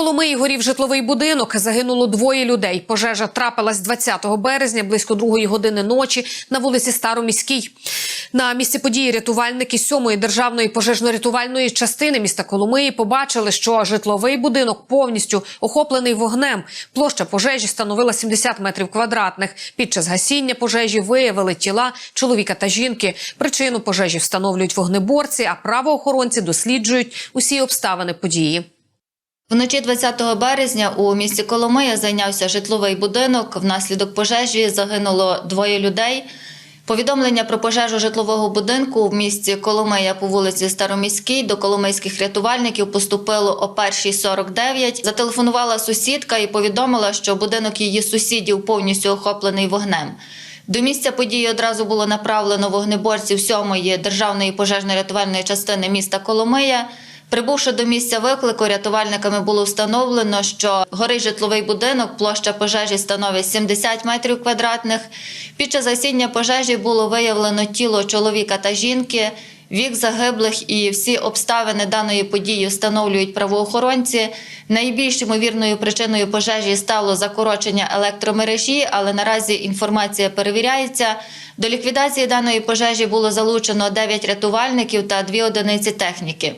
Коломиї горів житловий будинок. Загинуло двоє людей. Пожежа трапилась 20 березня близько другої години ночі на вулиці Староміській. На місці події рятувальники 7-ї державної пожежно-рятувальної частини міста Коломиї побачили, що житловий будинок повністю охоплений вогнем. Площа пожежі становила 70 метрів квадратних. Під час гасіння пожежі виявили тіла чоловіка та жінки. Причину пожежі встановлюють вогнеборці, а правоохоронці досліджують усі обставини події. Вночі 20 березня у місті Коломия зайнявся житловий будинок. Внаслідок пожежі загинуло двоє людей. Повідомлення про пожежу житлового будинку в місті Коломия по вулиці Староміській до коломийських рятувальників поступило о 1.49. Зателефонувала сусідка і повідомила, що будинок її сусідів повністю охоплений вогнем. До місця події одразу було направлено вогнеборців 7-ї державної пожежно-рятувальної частини міста Коломия. Прибувши до місця виклику, рятувальниками було встановлено, що горить житловий будинок, площа пожежі становить 70 метрів квадратних. Під час засіння пожежі було виявлено тіло чоловіка та жінки. Вік загиблих і всі обставини даної події встановлюють правоохоронці. Найбільш ймовірною причиною пожежі стало закорочення електромережі, але наразі інформація перевіряється. До ліквідації даної пожежі було залучено 9 рятувальників та 2 одиниці техніки.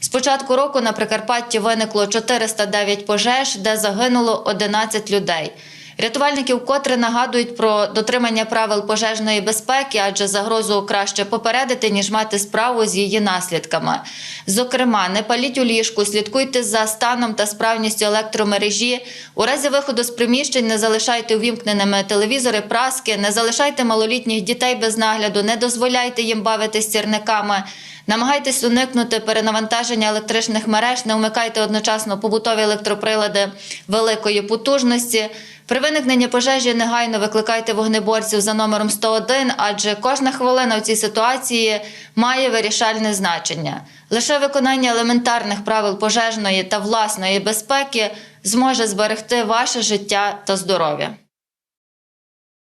З початку року на Прикарпатті виникло 409 пожеж, де загинуло 11 людей. Рятувальники вкотре нагадують про дотримання правил пожежної безпеки, адже загрозу краще попередити, ніж мати справу з її наслідками. Зокрема, не паліть у ліжку, слідкуйте за станом та справністю електромережі. У разі виходу з приміщень не залишайте увімкненими телевізори, праски, не залишайте малолітніх дітей без нагляду, не дозволяйте їм бавитись сірниками. Намагайтесь уникнути перенавантаження електричних мереж, не вмикайте одночасно побутові електроприлади великої потужності. При виникненні пожежі негайно викликайте вогнеборців за номером 101, адже кожна хвилина в цій ситуації має вирішальне значення. Лише виконання елементарних правил пожежної та власної безпеки зможе зберегти ваше життя та здоров'я.